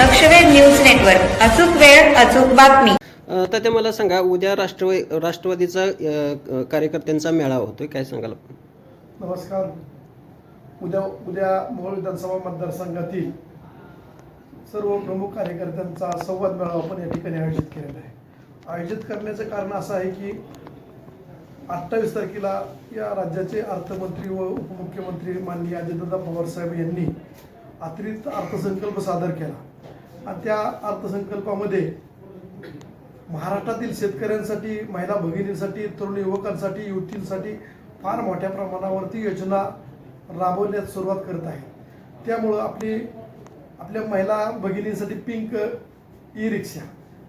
लक्षवेध news network. अचूक वेळ अचूक बातमी. तर ते मला सांगा उद्या राष्ट्रवादी राष्ट्रवादीचा अ, कार्यकर्त्यांचा मेळावा होतोय. काय सांगाल आपण? नमस्कार. उद्या उद्या मोहोळ विधानसभा मतदारसंघातील सर्व प्रमुख कार्यकर्त्यांचा संवाद मेळावा आपण या ठिकाणी आयोजित केलेला आहे. आयोजित करण्याचं कारण असं आहे की अठ्ठावीस तारखेला या राज्याचे अर्थमंत्री व उपमुख्यमंत्री माननीय अजितदादा पवारसाहेब यांनी अतिरिक्त अर्थसंकल्प सादर केला. आणि त्या अर्थसंकल्पामध्ये महाराष्ट्रातील शेतकऱ्यांसाठी महिला भगिनींसाठी तरुण युवकांसाठी युवतींसाठी फार मोठ्या प्रमाणावरती योजना राबवण्यास सुरुवात करत आहे. त्यामुळं आपली आपल्या महिला भगिनींसाठी पिंक ई रिक्षा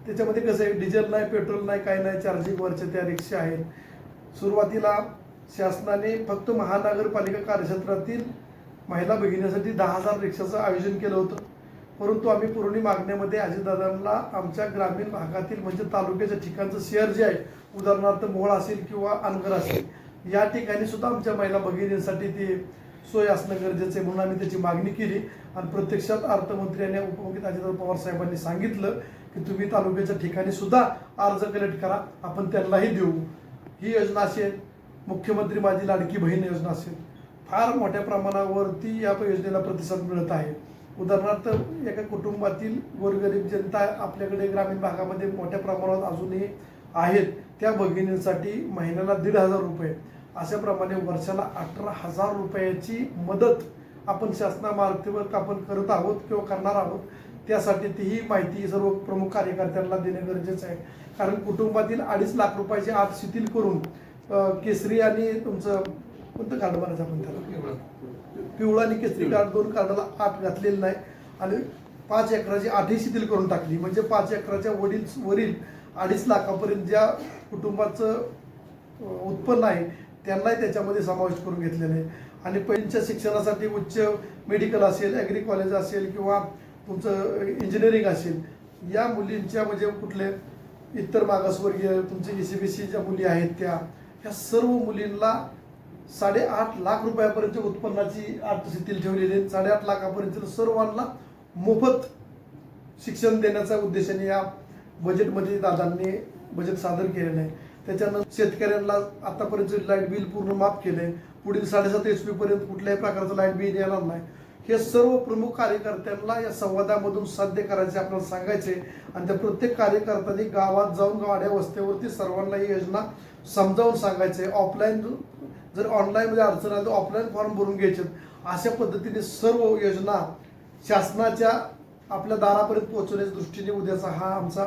त्याच्यामध्ये कसं आहे डिझेल नाही पेट्रोल नाही काय नाही चार्जिंगवरच्या त्या रिक्षा आहेत. सुरुवातीला शासनाने फक्त महानगरपालिका कार्यक्षेत्रातील महिला भगिनीसाठी दहा हजार रिक्षाचं आयोजन केलं होतं. परंतु आम्ही पूर्णी मागण्यामध्ये अजितदादांना आमच्या ग्रामीण भागातील म्हणजे तालुक्याच्या ठिकाणचं शेअर जे आहे उदाहरणार्थ मोहळ असेल किंवा अनगर असेल या ठिकाणी सुद्धा आमच्या महिला भगिनींसाठी ती सोय असणं गरजेचं आहे म्हणून आम्ही त्याची मागणी केली. आणि प्रत्यक्षात अर्थमंत्री आणि उपमुख्यमंत्री अजितदादा पवार साहेबांनी सांगितलं की तुम्ही तालुक्याच्या ठिकाणी सुद्धा अर्ज कलेक्ट करा आपण त्यांनाही देऊ. ही योजना असेल मुख्यमंत्री माझी लाडकी बहीण योजना असेल फार मोठ्या प्रमाणावरती या योजनेला प्रतिसाद मिळत आहे. उदाहरणार्थ एका कुटुंबातील गोरगरीब जनता आपल्याकडे ग्रामीण भागामध्ये मोठ्या प्रमाणात अजूनही आहेत. त्या भगिनींसाठी महिन्याला दीड हजार रुपये. अशाप्रमाणे वर्षाला अठरा हजार रुपयाची मदत आपण शासनामार्फत आपण करत आहोत किंवा करणार आहोत त्यासाठी तीही माहिती सर्व प्रमुख कार्यकर्त्यांना देणे गरजेचं आहे. कारण कुटुंबातील अडीच लाख रुपयाचे आत शिथिल करून केसरी आणि तुमचं कोणतं कार्ड बनायचं आपण त्याला? पिवळा. आणि केसरी कार्ड दोन कार्डाला आठ घातलेलं नाही. आणि पाच एकराची आठही शिथिल करून टाकली. म्हणजे पाच एकराच्या वडील वरील अडीच लाखापर्यंत ज्या कुटुंबाचं उत्पन्न आहे त्यांनाही त्याच्यामध्ये समावेश करून घेतलेलं आहे. आणि पहिलीच्या शिक्षणासाठी उच्च मेडिकल असेल ॲग्री कॉलेज असेल किंवा तुमचं इंजिनिअरिंग असेल या मुलींच्या म्हणजे कुठले इतर मागासवर्गीय तुमचे ई सी बी सीच्या मुली आहेत त्या ह्या सर्व मुलींना साडेआठ लाख रुपयापर्यंत उत्पन्नाची आठ ठेवलेली आहे. साडेआठ लाखापर्यंत सर्वांना मोफत शिक्षण देण्याच्या उद्देशाने या बजेटमध्ये दादांनी बजेट सादर केलेलं आहे. त्याच्यानंतर शेतकऱ्यांना आतापर्यंत लाइट बिल पूर्ण माफ केलंय. पुढील साडेसात एच पी पर्यंत कुठल्याही प्रकारचं लाइट बिल येणार नाही. हे सर्व प्रमुख कार्यकर्त्यांना या संवादामधून साध्य करायचे आपल्याला सांगायचे आणि त्या प्रत्येक कार्यकर्त्यांनी गावात जाऊन गाड्या वस्त्यावरती सर्वांना ही योजना समजावून सांगायचे ऑफलाईन जर ऑनलाईनमध्ये अडचण आली तर ऑफलाईन फॉर्म भरून घ्यायचे. अशा पद्धतीने सर्व योजना शासनाच्या आपल्या दारापर्यंत पोहोचवण्याच्या दृष्टीने उद्याचा हा आमचा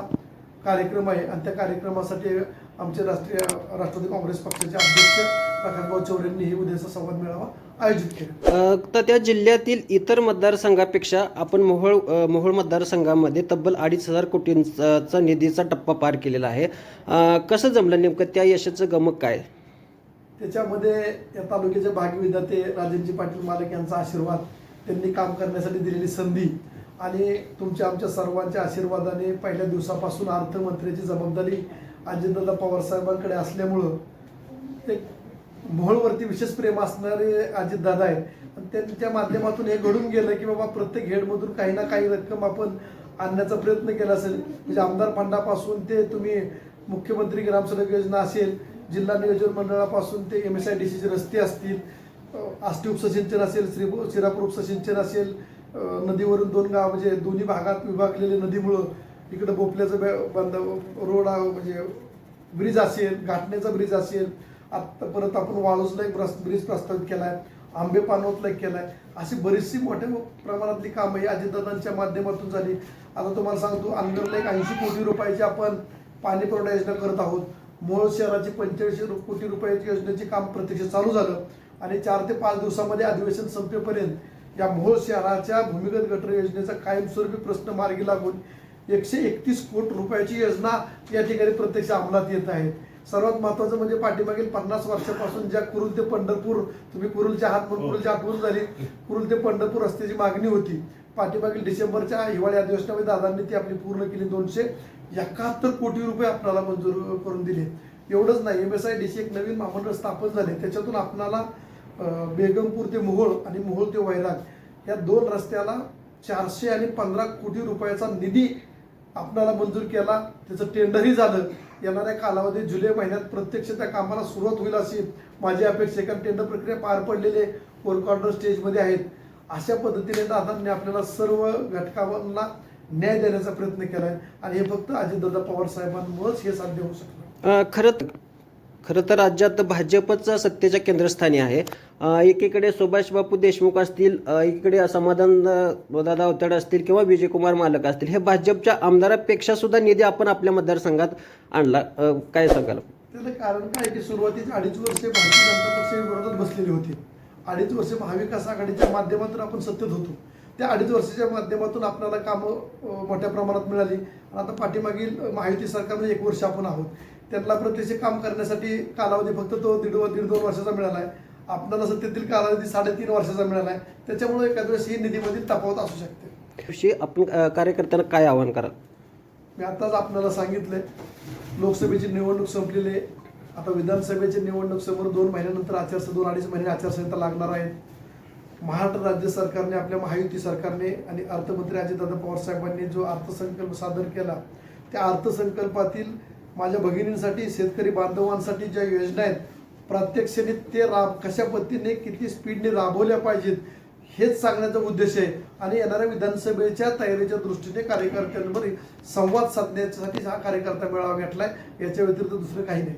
कार्यक्रम आहे. आणि त्या कार्यक्रमासाठी आमचे राष्ट्रीय राष्ट्रवादी काँग्रेस पक्षाचे अध्यक्ष प्रकाशभाऊ चौरे यांनी हे उद्याचा संवाद मेळावा आयोजित केला. तर त्या जिल्ह्यातील इतर मतदारसंघापेक्षा आपण मोहोळ मोहोळ मतदारसंघामध्ये तब्बल अडीच हजार कोटींचा निधीचा टप्पा पार केलेला आहे. कसं जमलं नेमकं? त्या यशाचं गमक काय? त्याच्यामध्ये या तालुक्याचे भाग्यविधाते राजनजी पाटील मालक यांचा आशीर्वाद त्यांनी काम करण्यासाठी दिलेली संधी आणि तुमच्या आमच्या सर्वांच्या आशीर्वादाने पहिल्या दिवसापासून अर्थमंत्र्याची जबाबदारी अजितदादा पवार साहेबांकडे असल्यामुळं एक मोहळवरती विशेष प्रेम असणारे अजितदादा आहेत. आणि त्यांच्या माध्यमातून हे घडून गेलं की बाबा प्रत्येक हेडमधून काही ना काही रक्कम आपण आणण्याचा प्रयत्न केला असेल. म्हणजे आमदार फंडापासून ते तुम्ही मुख्यमंत्री ग्रामसडक योजना असेल जिल्हा नियोजन मंडळापासून ते एम एस आय डी सीचे रस्ते असतील आष्टी उपसिंचन असेल श्री शिरापूर उपसिंचन असेल नदीवरून दोन गाव म्हणजे दोन्ही भागात विभागलेले नदीमुळं इकडं बोपल्याचं बंद रोड म्हणजे ब्रिज असेल घाटण्याचा ब्रिज असेल आत्ता परत आपण वाळूसला एक ब्रस- ब्रिज प्रस्तावित केला आहे आंबे पानवतला एक केला आहे अशी बरीचशी मोठ्या प्रमाणातली कामं ही अजितदादांच्या माध्यमातून झाली. आता तुम्हाला सांगतो अंदरला एक ऐंशी कोटी रुपयाची आपण पाणी पुरवठा योजना करत आहोत. मोहोळ शहराची पंच्याऐंशी कोटी रुपयाची योजनेचे काम प्रत्यक्ष चालू झालं आणि चार ते पाच दिवसामध्ये अधिवेशन संपेपर्यंत या मोहोळ शहराच्या भूमिगत गटर योजनेचा कायमस्वरूपी प्रश्न मार्गी लागून एकशे एकतीस कोटी रुपयाची योजना या ठिकाणी प्रत्यक्ष अंमलात येत आहे. सर्वात महत्वाचं म्हणजे पाठीमागील पन्नास वर्षापासून ज्या कुरुल ते पंढरपूर तुम्ही कुरुलच्या हात म्हणून कुरुलच्या आठवण झाली कुरुल ते पंढरपूर रस्त्याची मागणी होती. पाठीमागील डिसेंबरच्या हिवाळी अधिवेशनामध्ये दादांनी ती आपली पूर्ण केली दोनशे एकाहत्तर कोटी रुपये आपणाला मंजूर करून दिले. एवढंच नाही M S I D C एक नवीन महामंडळ स्थापन झाले. त्याच्यातून आपणाला बेगमपूर ते मोहोळ आणि मोहोळ ते वैराग या दोन रस्त्याला चारशे आणि पंधरा कोटी रुपयाचा निधी आपणाला मंजूर केला. त्याचं टेंडरही झालं. येणाऱ्या कालावधीत जुलै महिन्यात प्रत्यक्ष त्या कामाला सुरुवात होईल अशी माझी अपेक्षा कारण टेंडर प्रक्रिया पार पडलेले वर्क ऑर्डर स्टेजमध्ये आहेत. अशा पद्धतीने दादांनी आपल्याला सर्व घटकांना न्याय देण्याचा प्रयत्न केला आहे आणि हे फक्त अजितदादा पवार साहेबांमुळेच हे साध्य होऊ शकलं. खरं खरं तर राज्यात भाजपचं सत्तेच्या केंद्रस्थानी आहे. एकीकडे सुभाषबापू देशमुख असतील एकीकडे समाधान दादा अवतड असतील किंवा विजयकुमार मालक असतील हे भाजपच्या आमदारापेक्षा सुद्धा निधी आपण आपल्या मतदारसंघात आणला. काय सांगाल? त्याला कारण काय की सुरुवातीचे अडीच वर्षे भारतीय जनता पक्ष विरोधात बसलेले होते. अडीच वर्ष महाविकास आघाडीच्या माध्यमातून आपण सत्तेत होतो. त्या अडीच वर्षाच्या माध्यमातून आपल्याला कामं मोठ्या प्रमाणात मिळाली. आणि आता पाठीमागील महायुती सरकारमध्ये एक वर्ष आपण आहोत. त्यांना प्रत्यक्ष काम करण्यासाठी कालावधी फक्त तो दीड दीड दोन वर्षाचा मिळाला आहे आपल्याला सत्तेतील कालावधी साडेतीन वर्षाचा मिळाला आहे त्याच्यामुळे एखाद्या वेळेस ही निधीमधील तफावत असू शकते. आपण कार्यकर्त्यांना काय आवाहन कराल? मी आताच आपल्याला सांगितलंय लोकसभेची निवडणूक संपलेली आहे. आता विधानसभेची निवडणूक समोर दोन महिन्यानंतर आचारसंहिता दोन अडीच महिने आचारसंहिता लागणार आहे महाराष्ट्र राज्य सरकारने आपल्या महायुती सरकारने आणि अर्थमंत्री अजितदादा पवार साहेबांनी जो अर्थसंकल्प सादर केला त्या अर्थसंकल्पातील माझ्या भगिनींसाठी शेतकरी बांधवांसाठी ज्या योजना आहेत प्रत्यक्षाने ते राब कशा पद्धतीने किती स्पीडने राबवल्या पाहिजेत हेच सांगण्याचा उद्देश आहे. आणि येणाऱ्या विधानसभेच्या तयारीच्या दृष्टीने कार्यकर्त्यांवर संवाद साधण्यासाठी हा कार्यकर्ता मेळावा घेतला आहे याच्या व्यतिरिक्त दुसरं काही नाही.